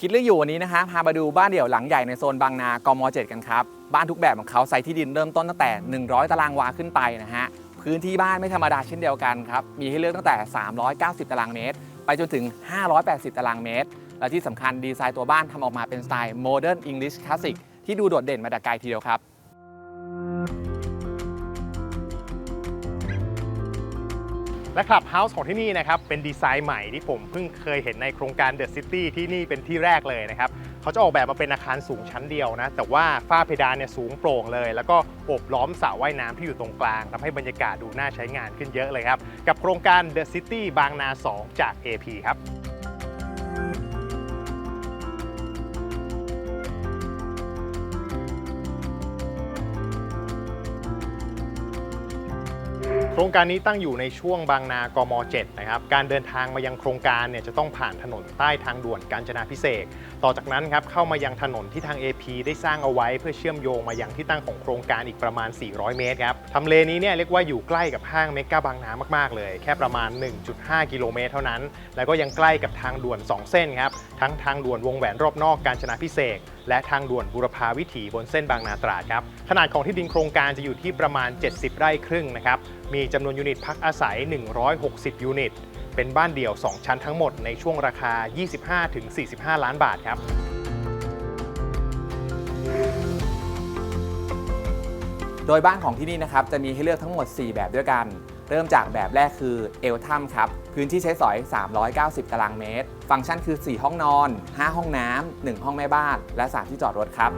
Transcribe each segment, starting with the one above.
คิดเรื่องอยู่วันนี้นะคะพามาดูบ้านเดี่ยวหลังใหญ่ในโซนบางนากม 7 กันครับ บ้านทุกแบบของเขาไซส์ที่ดินเริ่มต้นตั้งแต่ 100 ตารางวาขึ้นไปนะฮะ พื้นที่บ้านไม่ธรรมดาเช่นเดียวกันครับ มีให้เลือกตั้งแต่ 390 ตารางเมตร ไปจนถึง 580 ตารางเมตร และที่สำคัญดีไซน์ตัวบ้านทำออกมาเป็นสไตล์โมเดิร์นอิงลิชคลาสสิกที่ดูโดดเด่นมาแต่ไกลทีเดียวครับ และคลับเฮาส์ของที่นี่นะครับเป็นดีไซน์ใหม่ที่ผมเพิ่งเคยเห็นในโครงการเดอะซิตี้ที่นี่เป็นที่แรกเลยนะครับเขาจะออกแบบมาเป็นอาคารสูงชั้นเดียวนะ แต่ว่าฝ้าเพดานเนี่ยสูงโปร่งเลย แล้วก็โอบล้อมสระว่ายน้ำที่อยู่ตรงกลางทำให้บรรยากาศดูน่าใช้งานขึ้นเยอะเลยครับ กับโครงการ The City บางนา 2 จาก AP ครับ โครงการนี้ตั้งอยู่ในช่วงบางนากม 7 นะครับ การเดินทางมายังโครงการเนี่ยจะต้องผ่านถนนใต้ทางด่วนกาญจนาพิเศษก ต่อจากนั้นครับเข้ามายังถนนที่ทาง AP ได้สร้างเอาไว้เพื่อเชื่อมโยงมายังที่ตั้งของโครงการอีกประมาณ 400 เมตรครับทำเลนี้เนี่ยเรียกว่าอยู่ใกล้กับห้างเมกาบางนามากๆเลย แค่ประมาณ 1.5 กิโลเมตรเท่านั้น แล้วก็ยังใกล้กับทางด่วน 2 เส้นครับทั้งทางด่วนวงแหวนรอบนอกกาญจนาพิเศษและทางด่วนบุรพาวิถีบนเส้นบางนาตราดครับขนาดของที่ดินโครงการจะอยู่ที่ประมาณ 70 ไร่ครึ่งนะครับมีจำนวนยูนิตพักอาศัย 160 ยูนิต เป็นบ้านเดี่ยว 2 ชั้นทั้งหมดในช่วงราคา 25-45 ล้านบาทครับโดยบ้านของที่นี่นะครับจะมีให้เลือกทั้งหมด 4 แบบด้วยกัน เริ่มจากแบบแรกคือเอลทัมครับ พื้นที่ใช้สอย 390 ตารางเมตร ฟังก์ชันคือ 4 ห้องนอน 5 ห้องน้ำ 1 ห้องแม่บ้าน และ 3 ที่จอดรถครับ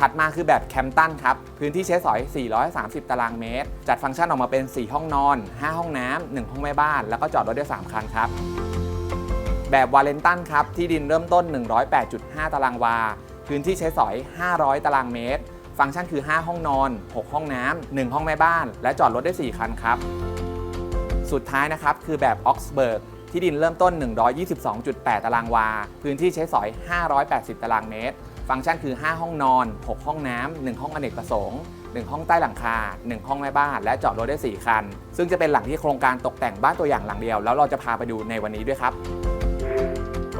ถัดมาคือแบบแคมตันครับ พื้นที่ใช้สอย 430 ตารางเมตร จัดฟังก์ชันออกมาเป็น 4 ห้องนอน 5 ห้องน้ำ 1 ห้องแม่บ้าน แล้วก็จอดรถได้ 3 คันครับ แบบวาเลนตันครับ ที่ดินเริ่มต้น 108.5 ตารางวา พื้นที่ใช้สอย 500 ตารางเมตร ฟังก์ชันคือ 5 ห้องนอน 6 ห้องน้ำ 1 ห้องแม่บ้าน และจอดรถได้ 4 คันครับ สุดท้ายนะครับคือแบบออกซเบิร์กที่ดินเริ่มต้น 122.8 ตารางวา พื้นที่ใช้สอย 580 ตารางเมตร ฟังก์ชันคือ 5 ห้องนอน 6 ห้องน้ำ1ห้องอเนกประสงค์ 1 ห้องใต้หลังคา 1 ห้องแม่บ้าน และจอดรถได้ 4 คัน ซึ่งจะเป็นหลังที่โครงการตกแต่งบ้านตัวอย่างหลังเดียว แล้วเราจะพาไปดูในวันนี้ด้วยครับ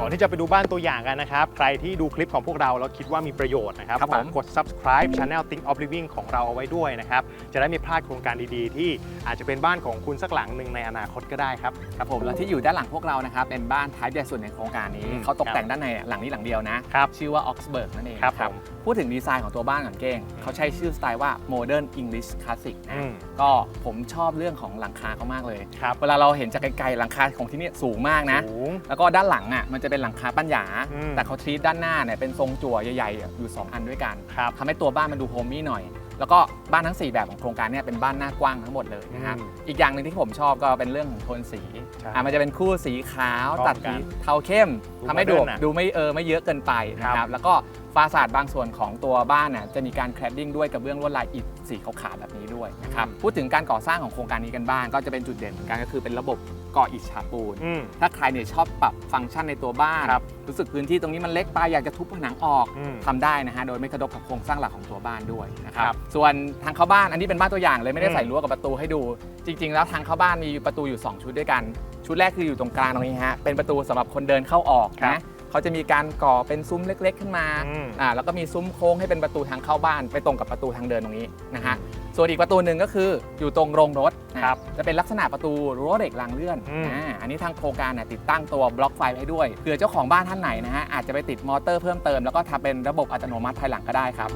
ก่อนที่จะไปดูบ้านตัวอย่างกันนะครับ ใครที่ดูคลิปของพวกเราแล้วคิดว่ามีประโยชน์นะครับครับผม ฝากกด subscribe channel Think of Living ของเราเอาไว้ด้วยนะครับ จะได้ไม่พลาดโครงการดีๆ ที่อาจจะเป็นบ้านของคุณสักหลังหนึ่งในอนาคตก็ได้ครับ ครับผมและที่อยู่ด้านหลังพวกเรานะครับเป็นบ้านท้ายใหญ่สุดในโครงการนี้อืม เขาตกแต่งด้านในหลังนี้หลังเดียวนะครับ ชื่อว่า Oxburg นั่นเองครับนะผมพูดถึงดีไซน์ของตัวบ้านก่อนเก้งเขาใช้ชื่อสไตล์ว่า Modern English Classic อืนะมก็ผมชอบเรื่องของหลังคาเขามากเลย ครับเวลาเราเห็นจากไกลๆหลังคาของที่นี่สูงมากนะ สูง แล้วก็ด้านหลังอะมันจะเป็นหลังคาปั้นหยาอืม แต่เขาทรีตด้านหน้าเนี่ยเป็นทรงจั่วใหญ่ๆอยู่ 2 อันด้วยกันครับทำให้ตัวบ้านมันดูโฮมมี่หน่อย แล้วก็บ้านทั้ง 4 แบบของโครงการเนี่ยเป็นบ้านหน้ากว้างทั้งหมดเลยนะครับอืม อีกอย่างหนึ่งที่ผมชอบก็เป็นเรื่องของโทนสีใช่อะมันจะเป็นคู่สีขาวชอบตัดกัสีนเทาเข้มดูทำให้ดูโมเดิร์นอะดูไม่เออไม่เยอะเกินไปนะคครัรับ บ แล้วก็ฟาสาดบางส่วนของตัวบ้านน่ะจะมีการแคลดดิ้งด้วยกระเบื้องลวดลายอิฐสีขาวๆแบบนี้ด้วยนะครับ พูดถึงการก่อสร้างของโครงการนี้กันบ้างก็จะเป็นจุดเด่นเหมือนกันก็คือเป็นระบบ ก่ออิฐฉาบปูน อืม ถ้าใครเนี่ยชอบปรับฟังก์ชันในตัวบ้าน ครับรู้สึกพื้นที่ตรงนี้มันเล็กไปอยากจะทุบผนังออกอืมทำได้นะฮะโดยไม่กระทบกับโครงสร้างหลักของตัวบ้านด้วยนะครับครับส่วนทางเข้าบ้านอันนี้เป็นบ้านตัวอย่างเลยไม่ได้อืมใส่รั้วกับประตูให้ดู จริง ๆ แล้วทางเข้าบ้านมีประตูอยู่ 2 ชุดด้วยกัน ชุดแรกคืออยู่ตรงกลางตรงนี้ฮะเป็นประตูสำหรับคนเดินเข้าออกครับ นะ เขาจะมีการก่อเป็นซุ้มเล็ก ๆ ขึ้นมาอืม อ่าแล้วก็มีซุ้มโค้งให้เป็นประตูทางเข้าบ้านไปตรงกับประตูทางเดินตรงนี้นะฮะส่วนอีกประตูหนึ่งก็คืออยู่ตรงโรงรถนะครับจะเป็นลักษณะประตูรั้วเหล็กรางเลื่อนอืม อ่าอันนี้ทางโครงการเนี่ยติดตั้งตัวบล็อกไฟให้ด้วยเผื่อเจ้าของบ้านท่านไหนนะฮะอาจจะไปติดมอเตอร์เพิ่มเติมแล้วก็ทำเป็นระบบอัตโนมัติภายหลังก็ได้ครับ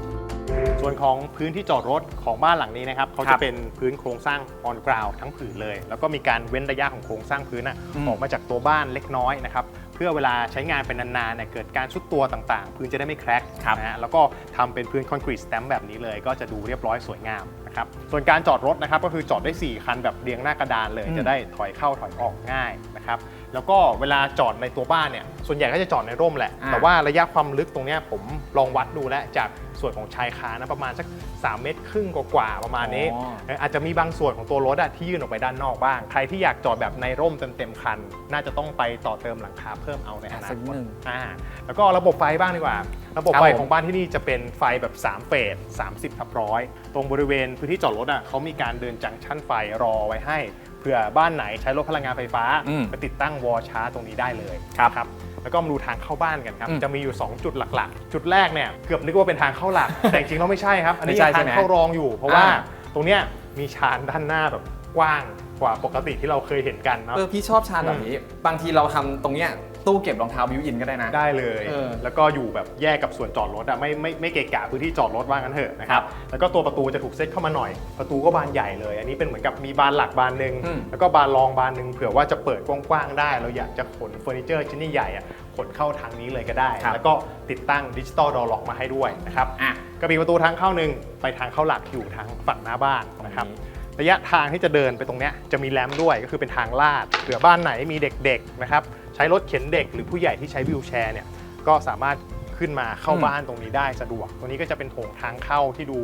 ส่วนของพื้นที่จอดรถของบ้านหลังนี้นะครับเขาครัจะบเป็นพื้นโครงสร้างออนกราวทั้งผืนเลย แล้วก็มีการเว้นระยะของโครงสร้างพื้นอะอืม ออกมาจากตัวบ้านเล็กน้อยนะครับ เพื่อเวลาใช้งานเป็นนานๆเนี่ยเกิดการชุดตัวต่างๆ พื้นจะได้ไม่แครกนะฮะแล้วก็ทำเป็นพื้นคอนกรีตสแตมป์แบบนี้เลย ก็จะดูเรียบร้อยสวยงาม นะครับส่วนการจอดรถนะครับก็คือจอดได้ 4 คันแบบเรียงหน้ากระดานเลย อืม จะได้ถอยเข้าถอยออกง่ายนะครับแล้วก็เวลาจอดในตัวบ้านเนี่ยส่วนใหญ่ก็จะจอดในร่มแหละ อ่า แต่ว่าระยะความลึกตรงเนี้ยผมลองวัดดูแล้วจากส่วนของชายคานะประมาณสัก 3 เมตรครึ่งกว่าๆประมาณนี้อ๋อเอ่ออาจจะมีบางส่วนของตัวรถอะที่ยื่นออกไปด้านนอกบ้าง ใครที่อยากจอดแบบในร่มเต็มๆคัน น่าจะต้องไปต่อเติมหลังคาเพิ่มเอาในอนาสักคนิดตนึงอ่าแล้วก็ระบบไฟบ้างดีกว่า ระบบครับไฟผมของบ้านที่นี่จะเป็นไฟแบบ 3 เฟส 30ทับร้อยตรงบริเวณพื้นที่จอดรถอะเขามีการเดินจังชั่นไฟรอไว้ให้เผื่อบ้านไหนใช้รถพลังงานไฟฟ้าอืมไปติดตั้งวอลชาร์จตรงนี้ได้เลยครับครับแล้วก็มาดูทางเข้าบ้านกันครับอืมจะมีอยู่ 2 จุดหลักๆ จุดแรกเนี่ยเกือบนึกว่าเป็นทางเข้าหลัก แต่จริงๆแล้วไม่ใช่ครับ อันนี้ไม่ใช่ยังทางใช่ไหมเข้ารองอยู่ เพราะว่าอ่าตรงเนี้ยมีชานด้านหน้าแบบกว้างกว่าปกติที่เราเคยเห็นกันเนาะเออพี่ชอบชานแบบนี้ บางทีเราทำตรงเนี้ย ตู้เก็บรองเท้าบิวอินก็ได้นะ ได้เลย เออแล้วก็อยู่แบบแยกกับส่วนจอดรถอะไม่ไม่ไม่เกะกะพื้นที่จอดรถว่างั้นเถอะนะคครัรับบแล้วก็ตัวประตูจะถูกเซตเข้ามาหน่อย ประตูก็บานใหญ่เลย อันนี้เป็นเหมือนกับมีบานหลักบานหนึ่งอืม แล้วก็บานรองบานหนึ่งเผื่อว่าจะเปิดกว้างๆได้ เราอยากจะขนเฟอร์นิเจอร์ชิ้นใหญ่ๆอะขนเข้าทางนี้เลยก็ได้ครับแล้วก็ติดตั้งดิจิตอลดอร์ล็อกมาให้ด้วยนะครับ อะ ก็มีประตูทางเข้าหนึ่งไปทางเข้าหลักอยู่ทางฝั่งหน้าบ้านนะครับ ตรงนี้ ระยะทางที่จะเดินไปตรงเนี้ยจะมีแรมป์ด้วยก็คือเป็นทางลาดเผื่อบ้านไหนมีเด็กๆนะครับใช้รถเข็นเด็กหรือผู้ใหญ่ที่ใช้วิวแชร์เนี่ยก็สามารถขึ้นมาเข้าอืมบ้านตรงนี้ได้สะดวกตรงนี้ก็จะเป็นโถงทางเข้าที่ดู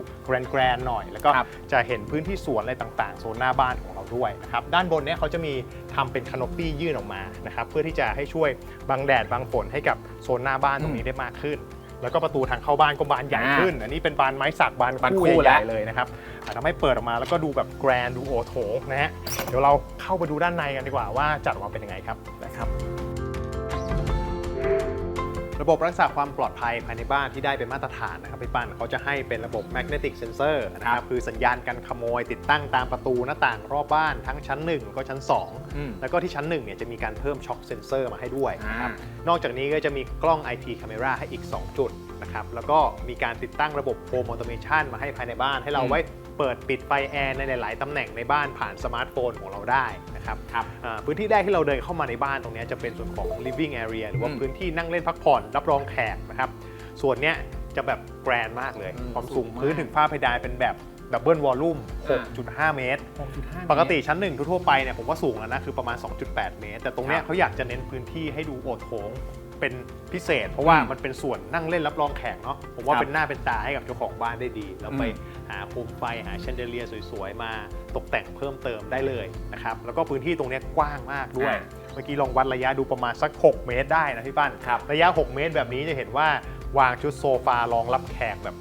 แกรนๆหน่อย แล้วก็ครับจะเห็นพื้นที่สวนอะไรต่างๆ โซนหน้าบ้านของเราด้วยนะครับ ด้านบนเนี่ยเขาจะมีทำเป็นคานอปี้ยื่นออกมานะครับ เพื่อที่จะให้ช่วยบังแดดบังฝนให้กับโซนหน้าบ้านตรงนี้ได้มากขึ้น แล้วก็ประตูทางเข้าบ้านก็บานใหญ่อ่าขึ้น อันนี้เป็นบานไม้สักบานบานคู่คู่แล้ใหวญ่ๆเลยนะครับอ่าทำให้เปิดออกมาแล้วก็ดูแบบแกรนดูโอโถงนะฮะเดี๋ยวเราเข้าไปดูด้านในกันดีกว่าว่าจัดออกมาเป็นยังไงครับนะครับ ระบบรักษาความปลอดภัยภายในบ้านที่ได้เป็นมาตรฐานนะครับพี่ปั้นเขาจะให้เป็นระบบ magnetic sensor นะครับคือสัญญาณการขโมยติดตั้งตามประตูหน้าต่างรอบบ้านทั้งชั้น 1 แล้วก็ชั้นอืม2แล้วก็ที่ชั้น1เนี่ยจะมีการเพิ่มช็อคเซนเซอร์มาให้ด้วยนะครับอ่นอกจากนี้ก็จะมีกล้อง IP camera ให้อีก 2 จุดนะครับแล้วก็มีการติดตั้งระบบ home automation มาให้ภายในบ้านให้เราอืมไว้ เปิดปิดไฟแอร์ในหลาย ๆ ตำแหน่งในบ้านผ่านสมาร์ทโฟนของเราได้นะครับครับอ่าพื้นที่แรกที่เราเดินเข้ามาในบ้านตรงเนี้ยจะเป็นส่วนของ living area หรือว่าอืมพื้นที่นั่งเล่นพักผ่อนรับรองแขกนะครับ ส่วนเนี้ยจะแบบแกรนด์มากเลยอืมความสูสูงงมากพื้นถึงฝ้าเพดานเป็นแบบดับเบิลวอลลุ่มอ่า6.5 เมตร6.5ปกติชั้นหนึ่งทั่วๆไปเนี่ยผมว่าสูงแล้วนะ คือประมาณ 2.8 เมตร แต่ตรงเนี้ยครับเขาอยากจะเน้นพื้นที่ให้ดูโอดโถง เป็นพิเศษ เพราะว่าอืมมันเป็นส่วนนั่งเล่นรับรองแขกเนาะผมว่าครับ เป็นหน้าเป็นตาให้กับเจ้าของบ้านได้ดี แล้วอืมไปหาโคมไฟหาแชนเดเลียสวยๆ มาตกแต่งเพิ่มเติมได้เลยนะครับแล้วก็พื้นที่ตรงเนี้ยกว้างมากด้วยเมื่อกี้ลองวัดระยะดูประมาณสัก 6 เมตรได้นะพี่ปั้น ครับ ระยะ 6 เมตรแบบนี้จะเห็นว่าวางชุดโซฟารองรับแขกแบบ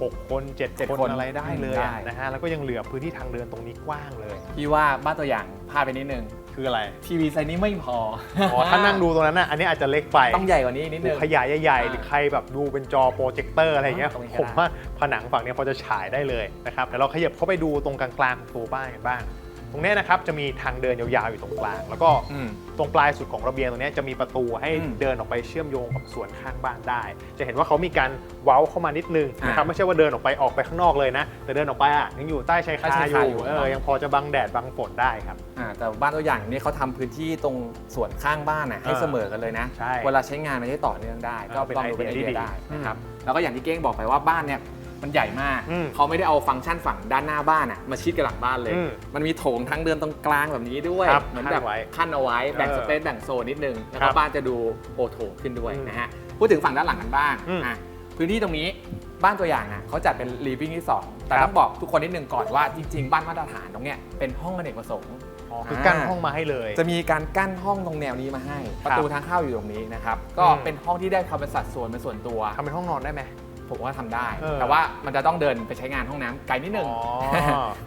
6 คน7เจ็ดคนคนอะไรได้เลยได้อะนะฮะ แล้วก็ยังเหลือพื้นที่ทางเดินตรงนี้กว้างเลย พี่ว่าบ้านตัวอย่างพลาดไปนิดนึง คืออะไร ทีวีไซส์นี้ไม่พออ๋อถ้านั่งดูตรงนั้นน่ะอันนี้อาจจะเล็กไปต้องใหญ่กว่านี้นิดนึงขยายใหญ่ๆอ่าหรือใครแบบดูเป็นจอโปรเจคเตอร์อะไรเงี้ยตรงนี้ก็ผมได้ว่าผนังฝั่งเนี้ยพอจะฉายได้เลยนะครับเดี๋ยวเราขยับเข้าไปดูตรงกลางๆของตัวบ้านกันบ้าง ตรงเนี้ยนะครับจะมีทางเดินยาวๆอยู่ตรงกลาง แล้วก็อืมตรงปลายสุดของระเบียงตรงเนี้ยจะมีประตูให้อืมเดินออกไปเชื่อมโยงกับส่วนข้างบ้านได้ จะเห็นว่าเขามีการเว้าเข้ามานิดนึงนะครับอ่าไม่ใช่ว่าเดินออกไปออกไปข้างนอกเลยนะ แต่เดินออกไปอะยังอยู่ใต้ชายใต้คาชายอคายู่อยู่เออยังพอจะบังแดดบังฝนได้ครับ อ่าแต่บ้านตัวอย่างนี้เขาทำพื้นที่ตรงส่วนข้างบ้านน่ะให้อ่าเสมอกันเลยนะ ใช่เวลาใช้งานมันจะได้ต่อเนื่องได้ ก็อ่าเป็นลองดูเป็นไอไอเดียเดียที่ดีได้นะครับอืมแล้วก็อย่างที่เก้งบอกไปว่าบ้านเนี่ย มันใหญ่มาก อืมเขาไม่ได้เอาฟังก์ชันฝั่งด้านหน้าบ้านอะมาชิดกับหลังบ้านเลย อืมมันมีโถงทางเดินตรงกลางแบบนี้ด้วยครับเหมือนแบบขั้นไว้ขั้นเอาไว้แบ่งเออสเปซแบ่งโซนนิดนึงแล้วครัก็บบ้านจะดูโอโถงขึ้นด้วยอืมนะฮะพูดถึงฝั่งด้านหลังกันบ้างอืมอะพื้นที่ตรงนี้บ้านตัวอย่างอะเขาจัดเป็น living ที่สองแต่ครับ ต้องบอกทุกคนนิดนึงก่อนว่าจริง ๆ บ้านมาตรฐานตรงเนี้ยเป็นห้องอเนกประสงค์ อ๋อคือกั้นห้องมาให้เลย จะมีการกั้นห้องตรงแนวนี้มาให้คปรับระตูทางเข้าอยู่ตรงนี้นะครับ ก็อืม เป็นห้องที่ได้ความเป็นสัดส่วนเป็นส่วนตัว ทำเป็นห้องนอนได้ไหม ผมว่าทำได้ เออแต่ว่ามันจะต้องเดินไปใช้งานห้องน้ำไกลนิดนึง อ๋อ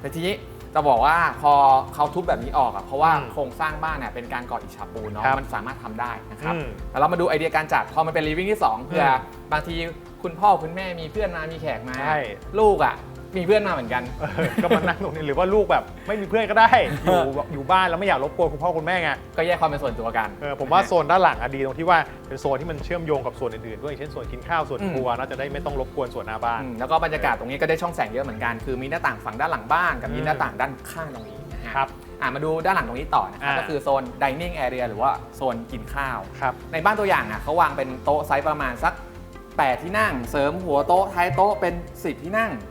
แต่ทีนี้จะบอกว่าพอเขาทุบแบบนี้ออกอะเพราะว่าอืมโครงสร้างบ้านเนี่ยเป็นการก่ออิฐฉาบปูนเนาะครับมันสามารถทำได้นะครับอืมแต่เรามาดูไอเดียการจัดพอมันเป็น living ที่สองเพื่ออมบางทีคุณพ่อคุณแม่มีเพื่อนมามีแขกมาใช่ ลูกอะ มีเพื่อนมาเหมือนกัน เออก็มานั่งตรงนี้หรือว่าลูกแบบ ไม่มีเพื่อนก็ได้ อยู่อยู่บ้านแล้วไม่อยากรบกวนคุณพ่อคุณแม่ไงก็แยกความเป็นส่วนตัวกันเออผมว่าโซนด้านหลังอะดีตรงที่ว่าเป็นโซนที่มันเชื่อมโยงกับส่วนอื่นๆด้วยอย่างเช่นส่วนกินข้าวส่วนอืมครัวน่าจะได้ไม่ต้องรบกวนส่วนหน้าบ้าน อืมแล้วก็บรรยากาศตรงนี้ก็ได้ช่องแสงเยอะเหมือนกัน คือมีหน้าต่างฝั่งด้านหลังบ้านกับมีอืมหน้าต่างด้านข้างตรงนี้นะฮะครับอะมาดูด้านหลังตรงนี้ต่อนะครับอ่า ก็คือโซน dining area หรือว่าโซนกินข้าว ครับ ในบ้านตัวอย่างอะเขาวางเป็นโต๊ะไซส์ประมาณสัก 8 ที่นั่ง เสริมหัวโต๊ะท้ายโต๊ะเป็น 10 ที่นั่งโอ้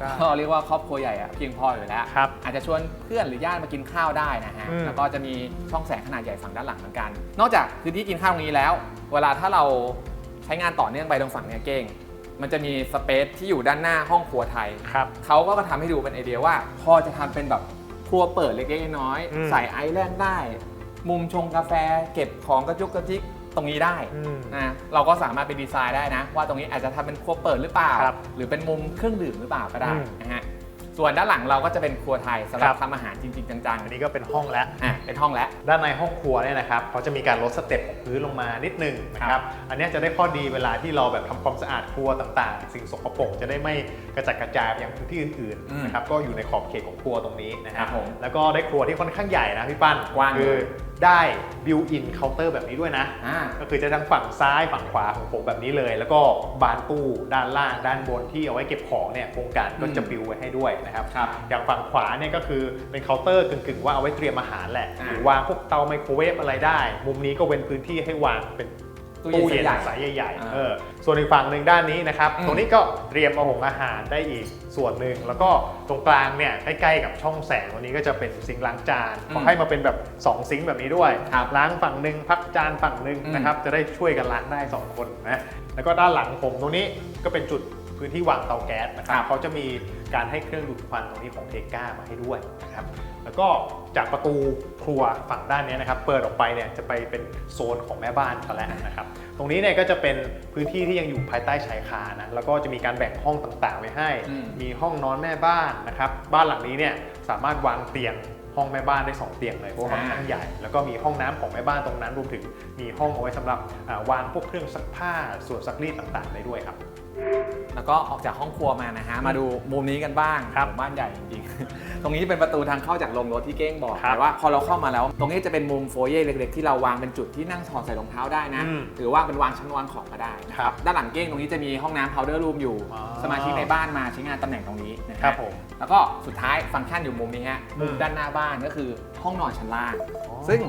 ได้ ก็เรียกว่าครอบครัวใหญ่อะเพียงพออยู่แล้ว ครับอาจจะชวนเพื่อนหรือญาติมากินข้าวได้นะฮะ อืม แล้วก็จะมีช่องแสงขนาดใหญ่ฝั่งด้านหลังเหมือนกัน นอกจากพื้นที่กินข้าวตรงนี้แล้ว เวลาถ้าเราใช้งานต่อเนื่องไปตรงฝั่งเนี้ยเก้ง มันจะมีสเปซที่อยู่ด้านหน้าห้องครัวไทย ครับ เขาก็มาทำให้ดูเป็นไอเดียว่า พอจะทำเป็นแบบครัวเปิดเล็กๆน้อยอืม ๆใส่ไอแลนด์ได้ มุมชงกาแฟ เก็บของกระจุกกระจิก ตรงนี้ได้อืมนะเราก็สามารถไปดีไซน์ได้นะ ว่าตรงนี้อาจจะทำเป็นครัวเปิดหรือเปล่า ครับหรือเป็นมุมเครื่องดื่มหรือเปล่าก็ได้อืม นะฮะส่วนด้านหลังเราก็จะเป็นครัวไทยสำหรัครับบทำอาหารจริงๆจังอันนี้ก็เป็นห้องแล้วๆอะเป็นห้องแล้ว ด้านในห้องครัวเนี่ยนะครับเขาจะมีการลดสเต็ปของพื้นลงมานิดนึงนะคครัรับบ อันเนี้ยจะได้ข้อดีเวลาที่เราแบบทำความสะอาดครัวต่างๆ สิ่งสกปรกจะได้ไม่กระจัดกระจายไปอย่างพื้นที่อื่นอืมๆนะครับก็อยู่ในขอบเขตของครัวตรงนี้นะคครัรับบผมแล้วก็ได้ครัวที่ค่อนข้างใหญ่นะพี่ปั้นกว้างคือ ได้บิวอินเคาน์เตอร์แบบนี้ด้วยนะ อ่า ก็คือจะทั้งฝั่งซ้ายฝั่งขวาของผมแบบนี้เลย แล้วก็บานตู้ด้านล่างด้านบนที่เอาไว้เก็บของเนี่ยโครงการก็จะอืมบิวไว้ให้ด้วยนะครับครับอย่างฝั่งขวาเนี่ยก็คือเป็นเคาน์เตอร์กึ่งๆ ว่าเอาไว้เตรียมอาหารแหละอ่า หรือวางพวกเตาไมโครเวฟอะไรได้ มุมนี้ก็เป็นพื้นที่ให้วางเป็น ตู้ตู้เย็เย็นนใหญ่ สายใหญ่อ่าๆเออส่วนอีกฝั่งหนึ่งด้านนี้นะครับ อืม ตรงนี้ก็เตรียมเอาหงอาหารได้อีกส่วนหนึ่ง แล้วก็ตรงกลางเนี่ยใกล้ๆกับช่องแสงตรงนี้ก็จะเป็นซิงค์ล้างจานเขาให้มาเป็นแบบสองซิงค์แบบนี้ด้วย ครับล้างฝั่งหนึ่งพักจานฝั่งหนึ่งอืม นะครับจะได้ช่วยกันล้างได้สองคนนะแล้วก็ด้านหลังผมตรงนี้ก็เป็นจุดพื้นที่วางเตาแก๊สนะครับเขาจะมีการให้เครื่องดูดควันตรงนี้ของเทก้ามาให้ด้วยนะครับ แล้วก็จากประตูครัวฝั่งด้านนี้นะครับ เปิดออกไปเนี่ยจะไปเป็นโซนของแม่บ้านกันแล้วนะครับ ตรงนี้เนี่ยก็จะเป็นพื้นที่ที่ยังอยู่ภายใต้ชายคานะ แล้วก็จะมีการแบ่งห้องต่างๆไว้ให้อืมมีห้องนอนแม่บ้านนะครับ บ้านหลังนี้เนี่ยสามารถวางเตียงห้องแม่บ้านได้ 2 เตียงเลยเพราะว่าค่อนข้างใหญ่ แล้วก็มีห้องน้ำของแม่บ้านตรงนั้นรวมถึงมีห้องเอาไว้สำหรับอ่าวางพวกเครื่องซักผ้าส่วนซักรีดต่างๆ ได้ด้วยครับ แล้วก็ออกจากห้องครัวมานะฮะมาดูมุมนี้กันบ้างครับโอ้บ้านใหญ่จริงๆ ตรงนี้เป็นประตูทางเข้าจากโรงรถที่เก้งบอกครับแต่ว่าพอเราเข้ามาแล้ว ตรงนี้จะเป็นมุมโฟเย่เล็กๆ ที่เราวางเป็นจุดที่นั่งถอดใส่รองเท้าได้นะอืมหรือว่าเป็นวางชั้นวางของก็ได้นะครับด้านหลังเก้งตรงนี้จะมีห้องน้ำ powder room อยู่อ๋อสมาชิกในบ้านมาใช้งานตำแหน่งตรงนี้นะฮะครับผมแล้วก็สุดท้ายฟังก์ชันอยู่มุมนี้ฮะมุมอืมด้านหน้าบ้านก็คือห้องนอนชั้นล่างอ๋อซึ่ง